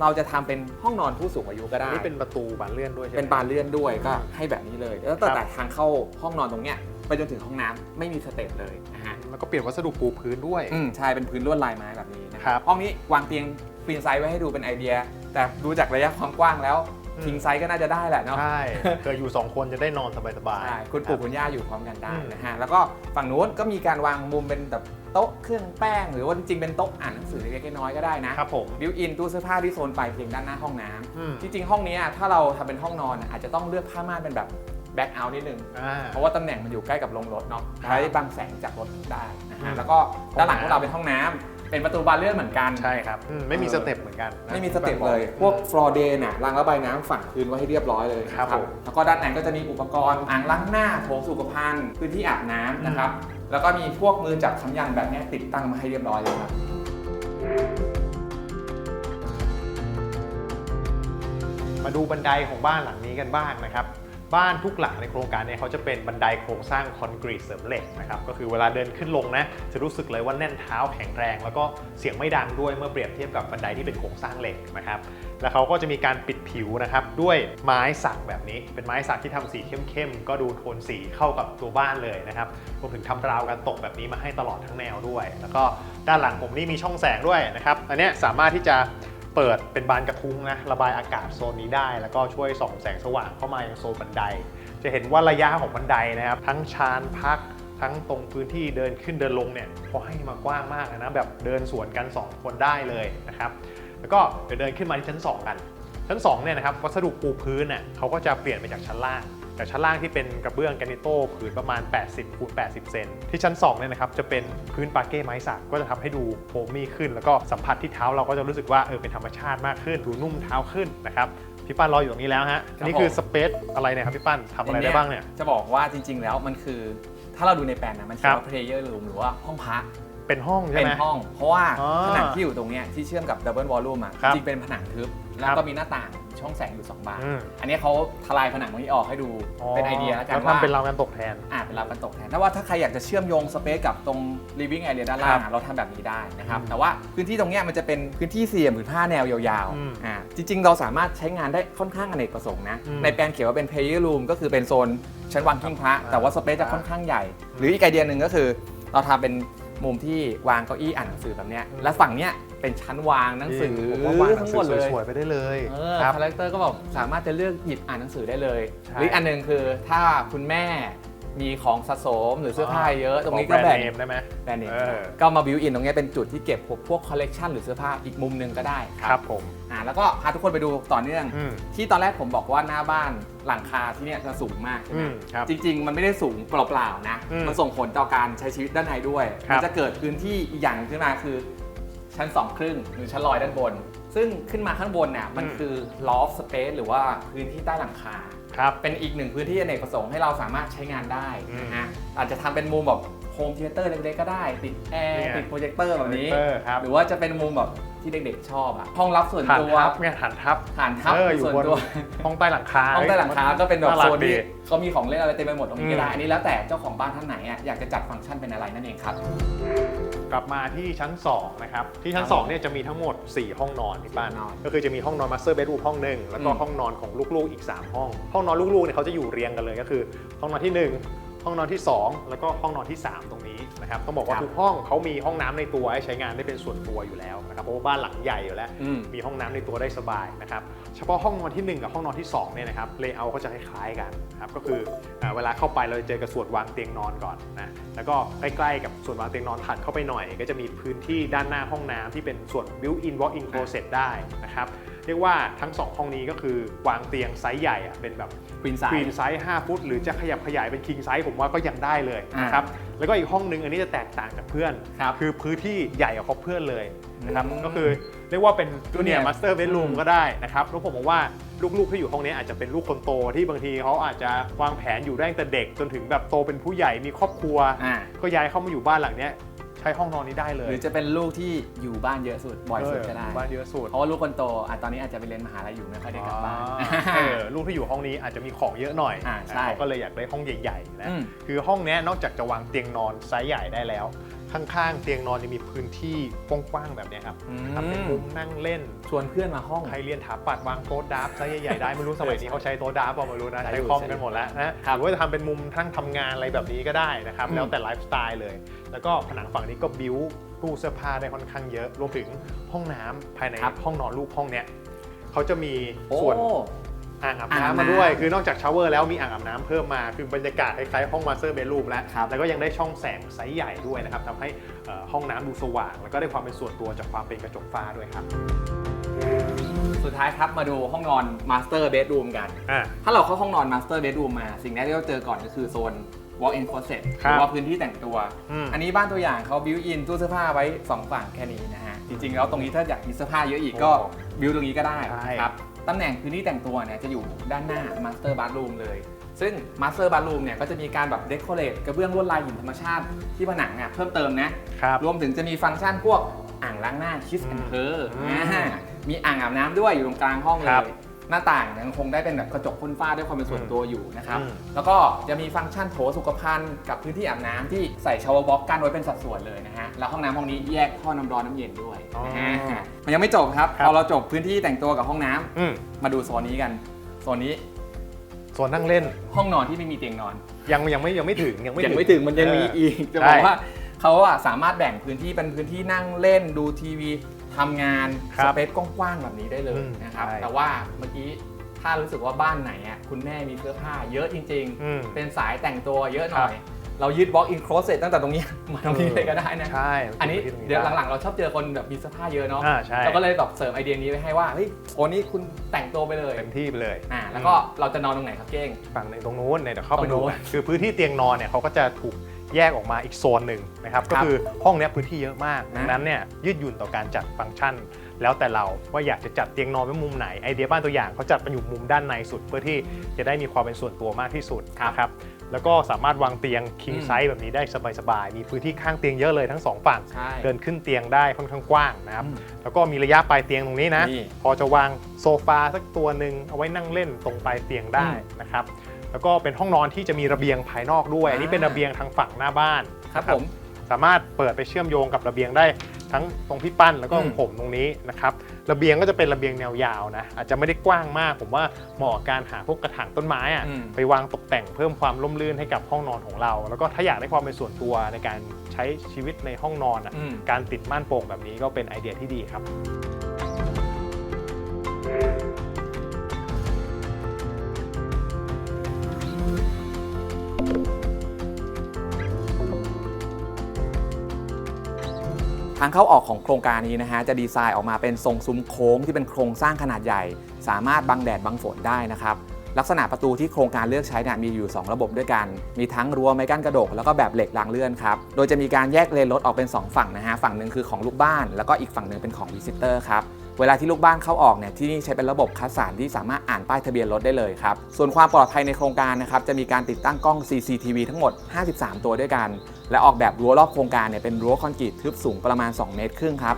เราจะทำเป็นห้องนอนผู้สูงอายุก็ได้ นี่เป็นประตูบานเลื่อนด้วยใช่ไหม เป็นบานเลื่อนด้วยก็ให้แบบนี้เลยแล้วแต่ครับแต่ทางเข้าห้องนอนตรงเนี้ยไปจนถึงห้องน้ำไม่มีสเต็ปเลยนะฮะแล้วก็เปลี่ยนวัสดุปูพื้นด้วย อืมใช่เป็นพื้นลวดลายไม้แบบนี้นะคครัรับบห้องนี้วางเตียงควีนไซส์ไว้ให้ดูเป็นไอเดีย แต่ดูจากระยะความกว้างแล้วอืม คิงไซส์ก็น่าจะได้แหละเนาะ ใช่เคยอยู่ 2 คนจะได้นอนสบายๆ ใช่คุณปู่รับคุณย่าอยู่พร้อมกันได้อืมนะฮะ แล้วก็ฝั่งนู้นก็มีการวางมุมเป็นแบบ โต๊ะเครื่องแป้ง หรือว่าจริงๆเป็นโต๊ะอ่านหนังสือเล็กๆน้อยๆก็ได้นะครับผม บิวอินตู้เสื้อผ้าที่โซนปลายเตียงด้านหน้าห้องน้ำอืมจริงๆห้องเนี้ยถ้าเราทำเป็นห้องนอนอะอาจจะต้องเลือกผ้าม่านเป็นแบบแบ็คเอาท์นิดนึง อ่า เพราะว่าตำแหน่งมันอยู่ใกล้กับโรงรถเนาะครับใช้บังแสงจากรถได้นะอืฮะมแล้วก็ด้านหลังห้ขอองงน้ำเราเป็นห้องน้ำเป็นประตูบานเลื่อนเหมือนกัน ใช่ครับอืมไม่มีเออสเต็ปเหมือนกันนะ ไม่มีสเต็ปเลย พวกฟลอร์เดนอะรางระบายน้ำฝังพื้นไว้ให้เรียบร้อยเลยนะครับผมแล้วก็ด้านในก็จะมีอุปกรณ์อ่างล้างหน้าโถสุขภัณฑ์พื้นที่อาบน้ำนะครับ แล้วก็มีพวกมือจับค้ำยันแบบนี้ติดตั้งมาให้เรียบร้อยเลยครับมาดูบันไดของบ้านหลังนี้กันบ้างนะครับบ้านทุกหลังในโครงการเนี้เขาจะเป็นบันไดโครงสร้างคอนกรีตเสริมเหล็กนะครับก็คือเวลาเดินขึ้นลงนะจะรู้สึกเลยว่าแน่นเท้าแข็งแรง แล้วก็เสียงไม่ดังด้วยเมื่อเปรียบเทียบกับบันไดที่เป็นโครงสร้างเหล็กนะครับ แล้วเขาก็จะมีการปิดผิวนะครับด้วยไม้สักแบบนี้ เป็นไม้สักที่ทำสีเข้มๆ ก็ดูโทนสีเข้ากับตัวบ้านเลยนะครับรวมถึงทำราวกันตกแบบนี้มาให้ตลอดทั้งแนวด้วย แล้วก็ด้านหลังผมนี่มีช่องแสงด้วยนะครับ อันนี้สามารถที่จะเปิดเป็นบานกระทุ้งนะระบายอากาศโซนนี้ได้ แล้วก็ช่วยส่องแสงสว่างเข้ามายังโซนบันได จะเห็นว่าระยะของบันไดนะครับ ทั้งชานพักทั้งตรงพื้นที่เดินขึ้นเดินลงเนี่ยเขาให้มากว้างมากนะแบบเดินสวนกัน 2 คนได้เลยนะครับ แล้วก็เดี๋ยวเดินขึ้นมาที่ชั้น 2 กัน ชั้น2เนี่ยนะครับวัสดุปูพื้นเน่ยเขาก็จะเปลี่ยนไปจากชั้นล่าง จากชั้นล่างที่เป็นกระเบื้องแกรนิโต้ผืนประมาณ 80คูณ80 เซนที่ชั้น2เนี่ยนะครับจะเป็นพื้นปาเก้ไม้สักก็จะทำให้ดูโฮมมี่ขึ้น แล้วก็สัมผัสที่เท้าเราก็จะรู้สึกว่าเออเป็นธรรมชาติมากขึ้นดูนุ่มเท้าขึ้นนะครับพี่ปั้นรออยู่ตรงนี้แล้วฮะ อันนี้คือผมสเปซอะไรเนี่ยครับพี่ปั้นทำอะไรได้บ้างเนี่ย จะบอกว่าจริง ๆ แล้วมันคือ ถ้าเราดูในแปลนนะมันคเขียรันบว่า player room หรือว่าห้องพัก เป็นห้องใช่เป็นไหม ห้อง เพราะว่าอ๋อผนังที่อยู่ตรงเนี้ยที่เชื่อมกับ double volume อะครับจริงๆเป็นผนังทึบ แล้วก็มีหน้าต่างช่องแสงอยู่ 2 บาน อืม อันนี้เขาทลายผนังตรงนี้ออกให้ดูเป็นไอเดียแล้วกันแล้วว่าทำเป็นราวกันตกแทน อ่าเป็นราวกันตกแทนถ้าว่าถ้าใครอยากจะเชื่อมโยงสเปซกับตรง living area ด้านล่างครัอะบเราทำแบบนี้ได้นะครับ อืมแต่ว่าพื้นที่ตรงเนี้ยมันจะเป็นพื้นที่สี่เหลี่ยมผืนผ้าแนวยาวอืมๆอ่าจริง ๆ เราสามารถใช้งานได้ค่อนข้างอเนกประสงค์นะอืมในแปลนเขียนว่าเป็น player room ก็คือเป็นโซนชั้นวางทิ้งพระอ่าแต่ว่าสเปซจะค่อนข้างใหญ่ หรืออีกไอเดียหนึ่งก็คือเราทำเป็น มุมที่วางเก้าอี้อ่านหนังสือแบบเนี้ยและฝั่งเนี้ยเป็นชั้นวางหนังสือผมว่าวางหนัทั้งงสืหมอดเลยสวยๆไปได้เลย เออครับคาแรคเตอร์ก็แบบสามารถจะเลือกหยิบอ่านหนังสือได้เลย ใช่ หรืออีกอันหนึ่งคือถ้าคุณแม่ มีของสะสมหรือเสื้อผ้าเยอะ ตรงนี้ขก็แบรแบ่นงด์เนมได้ไหมแบรนด์เนมเออ ก็มาบิวอินตรงนี้เป็นจุดที่เก็บพวกคอลเลกชันหรือเสื้อผ้าอีกมุมหนึ่งก็ได้ครับผม อ่าแล้วก็พาทุกคนไปดูต่อเนื่อง อืม ที่ตอนแรกผมบอกว่าหน้าบ้านหลังคาที่เนี่ยจะสูงมากใช่ไหอืมมครับ จริง ๆ มันไม่ได้สูงเปล่าๆนะ อืมมันส่งผลต่อการใช้ชีวิตด้านในด้วย ครับ มัจะเกิดพื้นที่อีกอย่างหนึ่งขึ้นมาคือ ชั้น2ครึ่งหรือชั้นลอยด้านบน ซึ่งขึ้นมาข้างบนเนี่ยมันคือ loft space หรือว่าพื้นที่ใต้หลังคา ครับ เป็นอีกหนึ่งพื้นที่อเนกประสงค์ให้เราสามารถใช้งานได้อืมนะฮะอาจจะทำเป็นมุมแบบโฮมเทเตอร์เล็กๆก็ได้ ติดแอร์เนี่ยติดโปรเจคเตอร์แบบนี้โปรเจคเตอร์ครับหรือว่าจะเป็นมุมแบบที่เด็กๆชอบอะห้องรับส่วนฐานตัวทัพเนี่ยฐานทัพฐานทัพเอออยู่ส่วนบนตัวห้องใต้หลังคาห้องใต้หลังคาก็เป็นแบบารัโซกนที่ดีเขามีของเล่นอะไรเต็มไปหมดตรงนี้ก็ได้อืมอันนี้แล้วแต่เจ้าของบ้านท่านไหนอะอยากจะจัดฟังก์ชันเป็นอะไรนั่นเองครับ กลับมาที่ชั้น2นะครับที่ชั้นครับ2เนี่ยจะมีทั้งหมด 4 ห้องนอนที่บ้านสี่ห้องนอนก็คือจะมีห้องนอนมาสเตอร์เบดรูมห้องหนึ่งแล้วก็อืมห้องนอนของลูกๆอีก 3 ห้อง ห้องนอนลูกๆเนี่ยเขาจะอยู่เรียงกันเลยก็คือ ห้องนอนที่ 1 ห้องนอนที่ 2 แล้วก็ห้องนอนที่ 3 ตรงนี้นะครับต้องบอกว่าทุกห้องเขามีห้องน้ำในตัวให้ใช้งานได้เป็นส่วนตัวอยู่แล้วนะครับเพราะว่าบ้านหลังใหญ่อยู่แล้วอืมมีห้องน้ำในตัวได้สบายนะครับเฉพาะห้องนอนทีหนึ่1 กับห้องนอนที่2เนี่ยนะครับเลเยอร์ก็จะคล้ายๆกันนะครับก็คืออ่าเวลาเข้าไปเราจะเจอกับส่วนวางเตียงนอนก่อนนะแล้วก็ใกล้ๆกับส่วนวางเตียงนอนถัดเข้าไปหน่อย ก็จะมีพื้นที่ด้านหน้าห้องน้ำที่เป็นส่วน built-in walk-in closet ได้นะครับ เรียกว่าทั้ง 2 ห้องนี้ก็คือวางเตียงไซส์ใหญ่อะเป็นแบบ ควีนไซควีนส์ไซส์5ฟุต หรือจะขยับขยายเป็นคิงไซส์ผมว่าก็ยังได้เลยนะครับ แล้วก็อีกห้องนึงอันนี้จะแตกต่างจากเพื่อนครับคือพื้นที่ใหญ่กว่าเพื่อนเลยนะครับอืมก็คือเรียกว่าเป็นจูเนีย Junior ร์มาสเตอร์เบดรูมอืมก็ได้นะครับแล้วผมบอกว่าลูกๆที่อยู่ห้องนี้อาจจะเป็นลูกคนโตที่บางทีเขาอาจจะวางแผนอยู่ได้ตั้งแต่เด็กจนถึงแบบโตเป็นผู้ใหญ่มีครอบครัว อ่า ก็ย้ายเข้ามาอยู่บ้านหลังเนี้ยใช้ห้องนอนนี้ได้เลหยรือจะเป็นลูกที่อยู่บ้านเยอะสุดบ่อยสุดก็ได้บ้านเยอะสุดเพราะว่าลูกคนโตอะตอนนี้อาจจะไปเรียนมหาลัยอยู่ไม่ค่อยได้กลับบ้าน เออลูกที่อยู่ห้องนี้อาจจะมีของเยอะหน่อยอ่าใช่เขาก็เลยอยากได้ห้องใหญ่ๆนะอืม คือห้องเนี้ยนอกจากจะวางเตียงนอนไซส์ใหญ่ได้แล้ว ข้างๆ เตียงนอนยังมีพื้นที่กว้างๆแบบเนี้ยครับอืทำเป็นมมุมนั่งเล่น ชวนเพื่อนมาห้อง ใครเรียนถาปัดวางโต๊ะดราฟต์ไซส์ใหญ่ๆได้ไม่รู้สมัยนี้เขาใช้โต๊ะดราฟต์เปล่าไม่รู้นะใช้ใช้อยู่คอมใช้อยู่กันหมดแล้วนะหรือว่าจะทำเป็นมุมทั้งทำงานอะไรแบบนี้ก็ได้นะครับ อืม แล้วแต่ไลฟ์สไตล์เลย แล้วก็ผนังฝั่งนี้ก็บิวตู้เสื้อผ้าได้ค่อนข้างเยอะ รวมถึงห้องน้ำภายในห้องนอนลูกห้องเนี้ยเขาจะมีโอ้ส่วน อ่างอาบอ่างอาบน้ำมาด้วยน้ำคือนอกจากชาวเวอร์แล้วมีอ่างอาบน้ำเพิ่มมา คือบรรยากาศคล้ายๆห้องมาสเตอร์เบดรูมแล้ว ครับ แล้วก็ยังได้ช่องแสงไซส์ใหญ่ด้วยนะครับทำให้เอ่อห้องน้ำดูสว่าง แล้วก็ได้ความเป็นส่วนตัวจากความเป็นกระจกฟ้าด้วยครับ สุดท้ายครับมาดูห้องนอนมาสเตอร์เบดรูมกัน อ่า ถ้าเราเข้าห้องนอนมาสเตอร์เบดรูมมา สิ่งแรกที่เราเจอก่อนก็คือโซน walk-in closet หครับรือว่าพื้นที่แต่งตัว อืม อันนี้บ้านตัวอย่างเขาบิวอินตู้เสื้อผ้าไว้ 2 ฝั่งแค่นี้นะฮะ จริงๆ แล้วตรงนี้ถ้าอยากมีเสื้อผ้าเยอะอีกก็ โอ้บิวตรงนี้ก็ได้ใช่นะครับ ตำแหน่งพื้นที่แต่งตัวเนี่ยจะอยู่ด้านหน้ามาสเตอร์บ r รูมเลย ซึ่งมาสเตอร์บ r รูมเนี่ยก็จะมีการแบบเดคอเรทกระเบื้องลวดลายหินธรรมชาติที่ผนังเนี่ยเพิ่มเติมนะครับ รวมถึงจะมีฟังก์ชันพวกอ่างล้างหน้า Kiss and Her อืมอ่ามีอ่างอาบน้ำด้วยอยู่ตรงกลางห้องเลครับ ย หน้าต่างยังคงได้เป็นแบบกระจกพ่นฟ้าด้วยความเป็นส่วนตัวอยู่นะครับ อืม แล้วก็จะมีฟังก์ชันโถสุขภัณฑ์กับพื้นที่อาบน้ำที่ใส่ชาวบล็อกกั้นไว้เป็นสัดส่วนเลยนะฮะ แล้วห้องน้ำห้องนี้แยกท่อน้ำร้อนน้ำเย็นด้วยอ๋อนะฮะมันยังไม่จบครับครับ พอเราจบพื้นที่แต่งตัวกับห้องน้ำอืมมาดูโซนนี้กัน โซนนี้ส่วนนั่งเล่นห้องนอนที่ไม่มีเตียงนอน ยังยังไม่ยังไม่ถึงยังไม่ยังไม่ถึงมันยังมีเอีก จะใช่บอกว่าเขาอะสามารถแบ่งพื้นที่เป็นพื้นที่นั่งเล่นดูทีวี ทำงานครัสบเปซกว้างๆแบบนี้ได้เลยอืมนะครับ ใช่ แต่ว่าเมื่อกี้ถ้ารู้สึกว่าบ้านไหนอะคุณแม่มีเสื้อผ้าเยอะจริง อืม ๆ เป็นสายแต่งตัวเยอะหน่อยครับเรายึด walk in closet ตั้งแต่ตรงนี้ มาตรงนี้เลยก็ได้นะ ใช่อันนี้ที่ตรงเดี๋ยวไหลังๆ เราชอบเจอคนแบบมีเสื้อผ้าเยอะเนาะอ่าใช่เราก็เลยแบบเสริมไอเดียนี้ไว้ให้ว่าเฮ้ยโอ้นี่คุณแต่งตัวไปเลยเต็มที่ไปเลย อ่าแล้วก็เราจะนอนตรงไหนครับเก้ง ฝั่งหนึ่งตรงนู้นเนี่ยเดี๋ยวเข้าไปตรงดูนู้นกันคือพื้นที่เตียงนอนเนี่ยเขาก็จะถูก แยกออกมาอีกโซนหนึ่งนะครับคก็รับคือห้องเนี้ยพื้นที่เยอะมากนะดังนั้นเนี่ยยืดหยุ่นต่อการจัดฟังก์ชัน แล้วแต่เราว่าอยากจะจัดเตียงนอนไว้มุมไหนไอเดียบ้านตัวอย่างเขาจัดมันอยู่มุมด้านในสุด เพื่อที่จะได้มีความเป็นส่วนตัวมากที่สุดนะครับแล้วก็สามารถวางเตียง king อืม size แบบนี้ได้สบายๆ มีพื้นที่ข้างเตียงเยอะเลยทั้งสองฝั่งใช่เดินขึ้นเตียงได้ค่อนข้างกว้างนะครับอืมแล้วก็มีระยะปลายเตียงตรงนี้นะนี่พอจะวางโซฟาสักตัวหนึ่งเอาไว้นั่งเล่นตรงปลายเตียงได้อืมนะครับ แล้วก็เป็นห้องนอนที่จะมีระเบียงภายนอกด้วยอ่าอันนี้เป็นระเบียงทางฝั่งหน้าบ้านครับนะผม สามารถเปิดไปเชื่อมโยงกับระเบียงได้ทั้งตรงพี่ปั้นแล้วก็อืม ผมตรงนี้นะครับระเบียงก็จะเป็นระเบียงแนวยาวนะอาจจะไม่ได้กว้างมาก ผมว่าเหมาะกับการหาพวกกระถางต้นไม้อะอืม ไปวางตกแต่งเพิ่มความร่มรื่นให้กับห้องนอนของเรา แล้วก็ถ้าอยากได้ความเป็นส่วนตัวในการใช้ชีวิตในห้องนอนอะอืม การติดม่านโป่งแบบนี้ก็เป็นไอเดียที่ดีครับางเข้าออกของโครงการนี้นะฮะจะดีไซน์ออกมาเป็นทรงซุ้มโค้งที่เป็นโครงสร้างขนาดใหญ่ สามารถบังแดดบังฝนได้นะครับลักษณะประตูที่โครงการเลือกใช้เนี่ยมีอยู่ 2 ระบบด้วยกัน มีทั้งรั้วไม้กั้นกระดก แล้วก็แบบเหล็กรางเลื่อนครับ โดยจะมีการแยกเลนรถออกเป็น 2 ฝั่งนะฮะ ฝั่งหนึ่งคือของลูกบ้าน แล้วก็อีกฝั่งหนึ่งเป็นของวิซิเตอร์ครับ เวลาที่ลูกบ้านเข้าออกเนี่ยที่นี่ใช้เป็นระบบคัดสารที่สามารถอ่านป้ายทะเบียนรถได้เลยครับ ส่วนความปลอดภัยในโครงการนะครับจะมีการติดตั้งกล้อง CCTV ทั้งหมด 53 ตัวด้วยกัน และออกแบบรั้วรอบโครงการเนี่ยเป็นรั้วคอนกรีตทึบสูงประมาณ 2 เมตรครึ่งครับ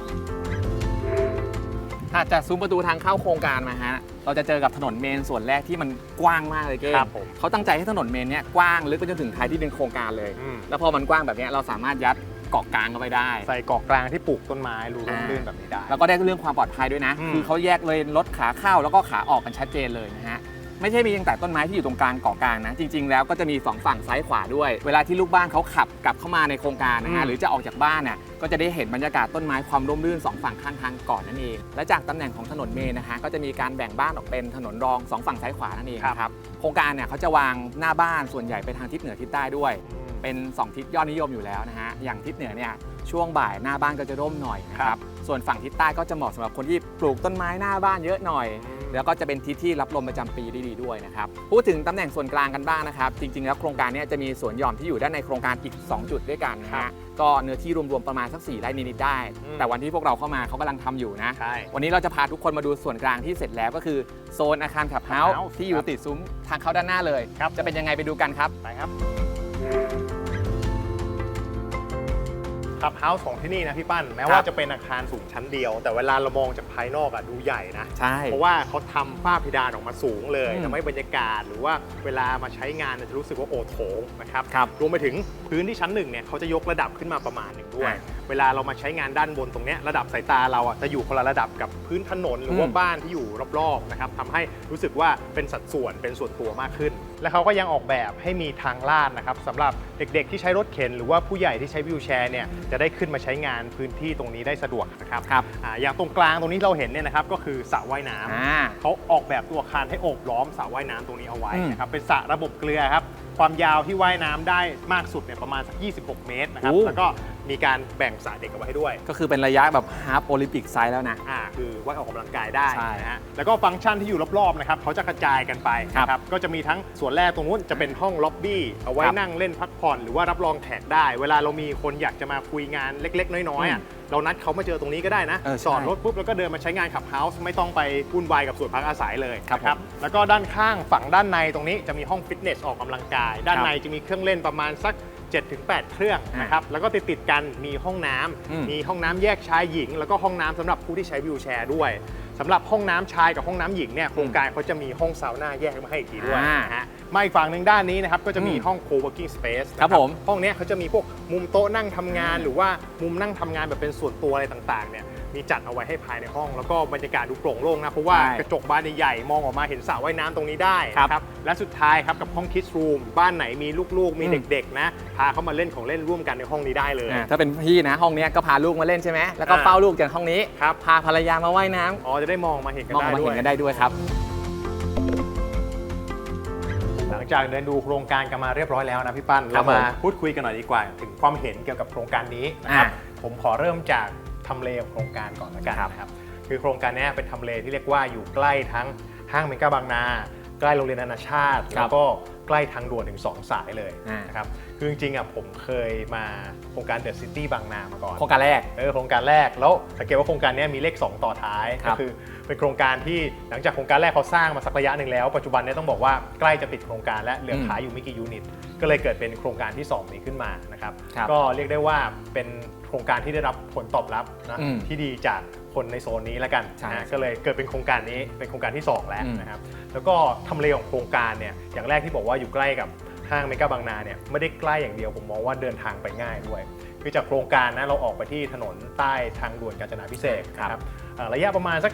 ถ้าจากซุ้มประตูทางเข้าโครงการมาฮะ เราจะเจอกับถนนเมนส่วนแรกที่มันกว้างมากเลยเก้ครับผมเขาตั้งใจให้ถนนเมนเนี่ยกว้างลึกไปจนถึงท้ายที่ดินโครงการเลยอืมแล้วพอมันกว้างแบบเนี้ยเราสามารถยัด เกาะกลางเข้าไปได้ ใส่เกาะกลางที่ปลูกต้นไม้รูร่มรื่นแบบนี้ได้ แล้วก็ได้เรื่องความปลอดภัยด้วยนะ อืม คือเขาแยกเลยรถขาเข้าแล้วก็ขาออกกันชัดเจนเลยนะฮะ ไม่ใช่มีเพียงแต่ต้นไม้ที่อยู่ตรงกลางเกาะกลางนะ จริง ๆ แล้วก็จะมีสองฝั่งซ้ายขวาด้วย เวลาที่ลูกบ้านเขาขับกลับเข้ามาในโครงการนะฮะอืมหรือจะออกจากบ้านน่ะ ก็จะได้เห็นบรรยากาศต้นไม้ความร่มรื่นสองฝั่งข้างทางก่อนนั่นเอง และจากตำแหน่งของถนนเมนนะฮะ ก็จะมีการแบ่งบ้านออกเป็นถนนรองสองฝั่งซ้ายขวานั่นเองนะครับ โครงการเนี่ยเขาจะวางหน้าบ้านส่วนใหญ่ไปทางทิศเหนือทิศใต้ด้วย เป็น 2 ทิศยอดนิยมอยู่แล้วนะฮะ อย่างทิศเหนือเนี่ยช่วงบ่ายหน้าบ้านก็จะร่มหน่อยนะคครัรับบส่วนฝั่งทิศใต้ก็จะเหมาะสำหรับคนที่ปลูกต้นไม้หน้าบ้านเยอะหน่อย แล้วก็จะเป็นทิศที่รับลมประจำปีได้ดีด้วยนะครับ พูดถึงตำแหน่งส่วนกลางกันบ้างนะครับ จริงๆแล้วโครงการเนี้จะมีสวนหย่อมที่อยู่ด้านในโครงการอีก 2 จุดด้วยกันนะครัฮะบก็เนื้อที่รวมๆประมาณสัก4ไร่นิดๆได้อืมแต่วันที่พวกเราเข้ามาเขากำลังทำอยู่นะใช่วันนี้เราจะพาทุกคนมาดูส่วนกลางที่เสร็จแล้วก็คือโซนอาคารขับเฮาส์ House ที่อยู่ติดซุ้มทางเข้าด้านหน้าเลยครับจะเป็นยังไงไปดูกันครับ ไปครับ ขับเฮาส์ของที่นี่นะพี่ปั้น แม้คว่ารับจะเป็นอาคารสูงชั้นเดียว แต่เวลาเรามองจากภายนอกอะดูใหญ่นะ ใช่ เพราะว่าเขาทำฝ้าเพดานออกมาสูงเลยอืมทำให้บรรยากาศหรือว่าเวลามาใช้งานเนี่ยจะรู้สึกว่าโอโถงนะครับครับรวมไปถึงพื้นที่ชั้นหนึ่งเนี่ยเขาจะยกระดับขึ้นมาประมาณหนึ่งด้วย อ่า เวลาเรามาใช้งานด้านบนตรงเนี้ยระดับสายตาเราอะจะอยู่คนละระดับกับพื้นถนนหรือว่าอืม บ้านที่อยู่รอบๆนะครับทำให้รู้สึกว่าเป็นสัดส่วนเป็นส่วนตัวมากขึ้น และเขาก็ยังออกแบบให้มีทางลาดนะครับสำหรับเด็กๆ ที่ใช้รถเข็น หรือว่าผู้ใหญ่ที่ใช้วิวแชร์เนี่ยจะได้ขึ้นมาใช้งานพื้นที่ตรงนี้ได้สะดวกนะครับครับอ่าอย่างตรงกลางตรงนี้เราเห็นเนี่ยนะครับก็คือสระว่ายน้ำ อ่า เขาออกแบบตัวอาคารให้โอบล้อมสระว่ายน้ำตรงนี้เอาไว้อืมนะครับเป็นสระระบบเกลือครับความยาวที่ว่ายน้ำได้มากสุดเนี่ยประมาณสัก 26 เมตรนะครับโอ้แล้วก็ มีการแบ่งสระเด็กเอาไว้ให้ด้วย ก็คือเป็นระยะแบบฮาล์ฟโอลิมปิกไซส์แล้วนะ อ่าคือว่ายออกกำลังกายได้ใช่นะฮะแล้วก็ฟังก์ชันที่อยู่รอบๆนะครับเขาจะกระจายกันไปครับนะครับก็จะมีทั้งส่วนแรกตรงนู้นจะเป็นห้องล็อบบี้เอาไว้ครับนั่งเล่นพักผ่อนหรือว่ารับรองแขกได้ เวลาเรามีคนอยากจะมาคุยงานเล็ก ๆ น้อยๆอะเรานัดเขามาเจอตรงนี้ก็ได้นะเออใช่จอดรถปุ๊บแล้วก็เดินมาใช้งานขับเฮาส์ไม่ต้องไปวุ่นวายกับส่วนพักอาศัยเลยครับนะผมแล้วก็ด้านข้างฝั่งด้านในตรงนี้จะมีห้องฟิตเนสออกกำลังกาย ด้านครับ ในจะมีเครื่องเล่นประมาณสัก 7-8 เครื่องอ่านนะครับแล้วก็ติดติดๆกันมีห้องน้ำอืม มีห้องน้ำแยกชายหญิง แล้วก็ห้องน้ำสำหรับผู้ที่ใช้วิวแชร์ด้วยสำหรับห้องน้ำชายกับห้องน้ำหญิงเนี่ยโครงการเขาจะมีห้องซาวน่าแยกมาให้อีกทีด้วยอ่านนะฮะมาอีกฝั่งหนึ่งด้านนี้นะครับก็จะมีอืมห้อง co-working space ครับนะผม ห้องเนี้ยเขาจะมีพวกมุมโต๊ะนั่งทำงาน หรือว่ามุมนั่งทำงานแบบเป็นส่วนตัวอะไรต่างๆเนี่ย มีจัดเอาไว้ให้ภายในห้อง แล้วก็บรรยากาศดูโปร่งโล่งนะ เพราะว่าใช่กระจกบานใหญ่ๆมองออกมาเห็นสระว่ายน้ำตรงนี้ได้ครับนะครับ และสุดท้ายครับกับห้อง kids room บ้านไหนมีลูกๆ มีอืม เด็กๆ นะ พาเขามาเล่นของเล่นร่วมกันในห้องนี้ได้เลย อ่าถ้าเป็นพี่นะห้องเนี้ยก็พาลูกมาเล่นใช่ไหมแล้วก็อ่า เฝ้าลูกจากห้องนี้ ครับพาภรรยามาว่ายน้ำอ๋อจะได้มองมาเห็นกันมองได้มาด้วเห็ยนกันได้ด้วยครับ หลังจากเดินดูโครงการกันมาเรียบร้อยแล้วนะพี่ปั้น ครัเราบมาผมพูดคุยกันหน่อยดีกว่า ถึงความเห็นเกี่ยวกับโครงการนี้นะครับอ่าผมขอเริ่มจาก ทำเลของโครงการก่อนละกันครับนะครับคือโครงการเนี้ยเป็นทำเลที่เรียกว่าอยู่ใกล้ทั้งห้างเมกาบางนา ใกล้โรงเรียนนานาชาติครัแล้บวก็ใกล้ทางด่วนถึง 2 สายเลยอ่านนะครับคือจริงๆอะผมเคยมาโครงการเดอะซิตี้บางนามาก่อนโครงการแรกเออโครงการแรกแล้วสังเกตว่าโครงการเนี้ยมีเลข 2 ต่อท้ายครัก็บคือเป็นโครงการที่หลังจากโครงการแรกเขาสร้างมาสักระยะหนึ่งแล้ว ปัจจุบันเนี้ต้องบอกว่าใกล้จะปิดโครงการและเหลือขายอยู่ไม่กี่ยูนิต ก็เลยเกิดเป็นโครงการที่ 2 นี้ขึ้นมานะครับครับก็เรียกได้ว่าเป็น โครงการที่ได้รับผลตอบรับนะอืมที่ดีจากคนในโซนนี้แล้วกันใช่นะก็เลยเกิดเป็นโครงการนี้เป็นโครงการที่2แล้วอืม นะครับแล้วก็ทำเลของโครงการเนี่ยอย่างแรกที่บอกว่าอยู่ใกล้กับห้างเมกาบางนาเนี่ยไม่ได้ใกล้อย่างเดียวผมมองว่าเดินทางไปง่ายด้วย คือจากโครงการนะเราออกไปที่ถนนใต้ทางด่วนกาญจนาพิเศษกครับนะครับเอ่อระยะประมาณสัก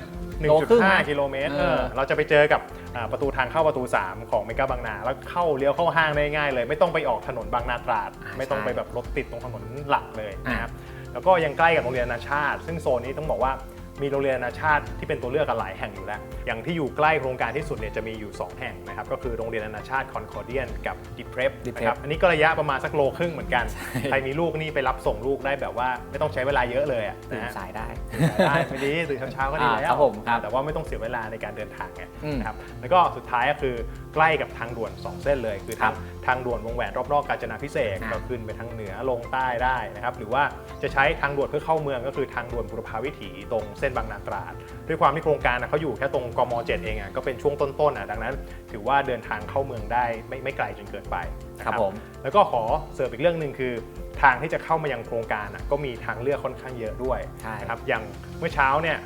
โลครึ่งนะ1.5 กิโลเมตรเออ เออเราจะไปเจอกับอ่าประตูทางเข้าประตู 3 ของเมกาบางนา แล้วเข้าเลี้ยวเข้าห้างได้ง่ายเลย ไม่ต้องไปออกถนนบางนาตราดอ่าไม่ต้องใช่ไปแบบรถติดตรงถนนหลักเลยอ่านะครับ แล้วก็ยังใกล้กับโรงเรียนนานาชาติ ซึ่งโซนนี้ต้องบอกว่ามีโรงเรียนนานาชาติที่เป็นตัวเลือกกันหลายแห่งอยู่แล้ว อย่างที่อยู่ใกล้โครงการที่สุดเนี่ยจะมีอยู่ 2 แห่งนะครับ ก็คือโรงเรียนนานาชาติคอนคอร์เดียนกับดิเพรส Deprep นะครับ อันนี้ก็ระยะประมาณสักโลครึ่งเหมือนกัน ใครมีลูกนี่ไปรับส่งลูกได้แบบว่าไม่ต้องใช้เวลาเยอะเลยอะตื่นะนฮะสายได้ได้ไม่ดีตื่นเช้าๆก็ดีอ่าแล้วครับผมครับแต่ว่าไม่ต้องเสียเวลาในการเดินทางไงอืมนะครับ แล้วก็สุดท้ายก็คือ ใกล้กับทางด่วน 2 เส้นเลย คือครัทางบทางด่วนวงแหวนรอบๆกาญจนาพิเศษกอ่าก็ขึ้นไปทางเหนือลงใต้ได้นะครับหรือว่าจะใช้ทางด่วนเพื่อเข้าเมืองก็คือทางด่วนบุรพาวิถีตรงเส้นบางนาตราด ด้วยความที่โครงการนะเขาอยู่แค่ตรงกม 7 เองอะก็เป็นช่วงต้นๆอะดังนั้น ถือว่าเดินทางเข้าเมืองได้ไม่ไม่ไกลจนเกินไปนะครับผมแล้วก็ขอเสริมอีกเรื่องหนึ่งคือทางที่จะเข้ามายังโครงการอะก็มีทางเลือกค่อนข้างเยอะด้วยใช่นะครับอย่างเมื่อเช้าเนี่ย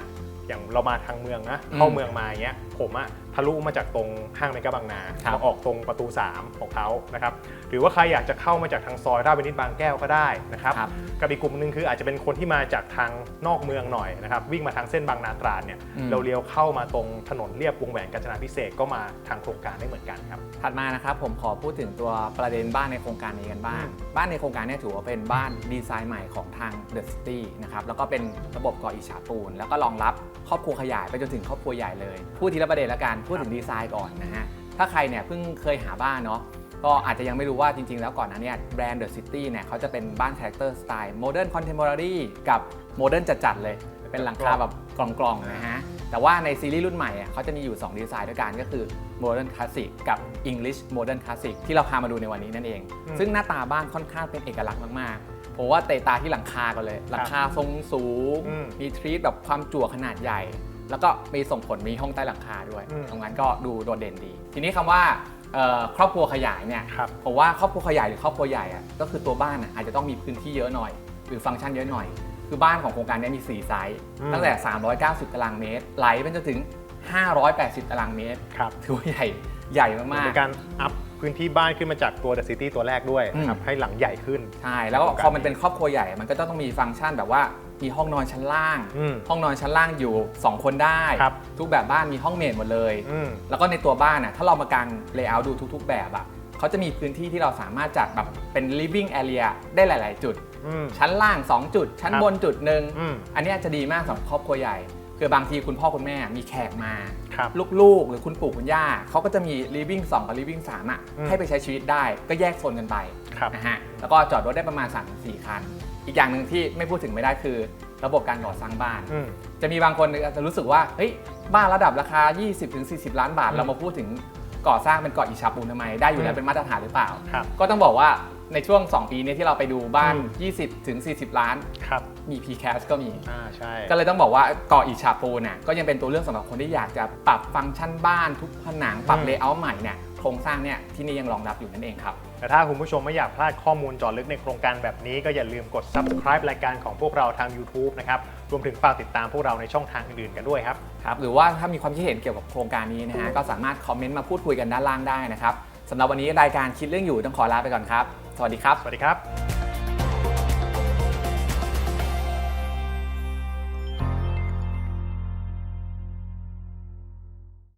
อย่างเรามาทางเมืองนะอืมเข้าเมืองมาอย่างเงี้ยผมอะ ทะลุมาจากตรงห้างเมกะบางนาครับมาออกตรงประตู3ของเขานะครับหรือว่าใครอยากจะเข้ามาจากทางซอยราชวินิตบางแก้วก็ได้นะครับครับ กับอีกกลุ่มหนึ่งคืออาจจะเป็นคนที่มาจากทางนอกเมืองหน่อยนะครับวิ่งมาทางเส้นบางนาตราดเนี่ยอืม เราเลี้ยวเข้ามาตรงถนนเรียบวงแหวนกาญจนาพิเศษกก็มาทางโครงการได้เหมือนกันครับ ถัดมานะครับผมขอพูดถึงตัวประเด็นบ้านในโครงการนี้กันบ้างอืมบ้านในโครงการเนี่ยถือว่าเป็นบ้านดีไซน์ใหม่ของทาง The City นะครับแล้วก็เป็นระบบก่ออิจฉาปูน แล้วก็รองรับครอบครัวขยายไปจนถึงครอบครัวใหญ่เลย พูดทีละประเด็นละกันพูดถึงดีไซน์ก่อนนะฮะถ้าใครเนี่ยเพิ่งเคยหาบ้านเนาะ ก็อาจจะยังไม่รู้ว่าจริง ๆ แล้วก่อนหน้าเนี้แบรนด์ The City เนี่ยเขาจะเป็นบ้านคาแรคเตอร์สไตล์โมเดิร์นคอนเทม o r a r y กับโมเดิร์นจัดๆเลย เป็นหลังคาแบบกล่องๆนะฮะ แต่ว่าในซีรีส์รุ่นใหม่อะเขาจะมีอยู่ 2 ดีไซน์ด้วยกันก็คือ Modern Classic กับ English Modern Classic ที่เราพามาดูในวันนี้นั่นเองอืมซึ่งหน้าตาบ้านค่อนข้างเป็นเอกลักษณ์มากๆผมว่าเตะตาที่หลังคากันเลย หลังคาทรงสูงอืมมีทรีตแบบความจั่วขนาดใหญ่ แล้วก็มีส่งผลมีห้องใต้หลังคาด้วยอืมตรงนั้นก็ดูโดดเด่นดี ทีนี้คำว่า เอ่อครอบครัวขยายเนี่ยครับผมว่าครอบครัวขยายหรือครอบครัวใหญ่อะก็คือตัวบ้านอะอาจจะต้องมีพื้นที่เยอะหน่อย หรือฟังก์ชันเยอะหน่อย คือบ้านของโครงการเนี้มี 4 ไซส์อืม ตั้งแต่ 390 ตารางเมตรไหลไปจนถึง 580 ตารางเมตรครับถือว่าใหญ่ใหญ่มาก เป็นการอัพพื้นที่บ้านขึ้นมาจากตัว The City ตัวแรกด้วยนะครับอืม ให้หลังใหญ่ขึ้นๆใช่แล้วก็พอมันเป็นครอบครัวใหญ่ มันก็ต้องมีฟังก์ชันแบบว่า มีห้องนอนชั้นล่าง อืมห้องนอนชั้นล่างอยู่ 2 คนได้ ครับทุกแบบบ้านมีห้องเมดหมดเลย อืม แล้วก็ในตัวบ้านน่ะถ้าเรามากางเลเยอร์ดูทุก ๆ แบบอะเขาจะมีพื้นที่ที่เราสามารถจัดแบบเป็น living area ได้หลาย ๆ จุด อืม ชั้นล่าง 2 จุด ชั้นครับบนจุดหนึ่งอืมอันเนี้ยจะดีมากสำหรับครอบครัวใหญ่ คือบางทีคุณพ่อคุณแม่มีแขกมา ครับลูกๆ หรือคุณปู่คุณย่าเขาก็จะมี living 2 กับ living 3อะอืมให้ไปใช้ชีวิตได้ก็แยกโซนกันไปครับ นะฮะแล้วก็จอดรถได้ประมาณ3-4คัน อีกอย่างหนึ่งที่ไม่พูดถึงไม่ได้คือ ระบบการก่อสร้างบ้าน อืม จะมีบางคนจะรู้สึกว่าเฮ้ยบ้านระดับราคา 20-40 ล้านบาท อืมเรามาพูดถึงก่อสร้างเป็นเกาะอิชาปูนทำไม ได้อยู่แล้อืวมเป็นมาตรฐานหรือเปล่า ครับก็ต้องบอกว่าในช่วง 2 ปีนี้ที่เราไปดูบ้าน อืม20-40 ล้าน ครับมี PCAS ก็มี อ่าใช่ ก็เลยต้องบอกว่าเกาะอิชาปูนน่ะก็ยังเป็นตัวเลือกสำหรับคนที่อยากจะปรับฟังก์ชันบ้าน ทุกผนังปรับอืม เลเยอร์ใหม่เนี่ยโครงสร้างเนี่ยที่นี่ยังรองรับอยู่นั่นเองครับ แต่ถ้าคุณผู้ชมไม่อยากพลาดข้อมูลเจอลึกในโครงการแบบนี้ก็อย่าลืมกด subscribe รายการของพวกเราทาง YouTube นะครับ รวมถึงฝากติดตามพวกเราในช่องทางอื่นๆกันด้วยครับ ครับหรือว่าถ้ามีความคิดเห็นเกี่ยวกับโครงการนี้นะฮะก็สามารถคอมเมนต์มาพูดคุยกันด้านล่างได้นะครับสำหรับวันนี้รายการคิดเรื่องอยู่ต้องขอลาไปก่อนครับ สวัสดีครับ สวัสดีครับ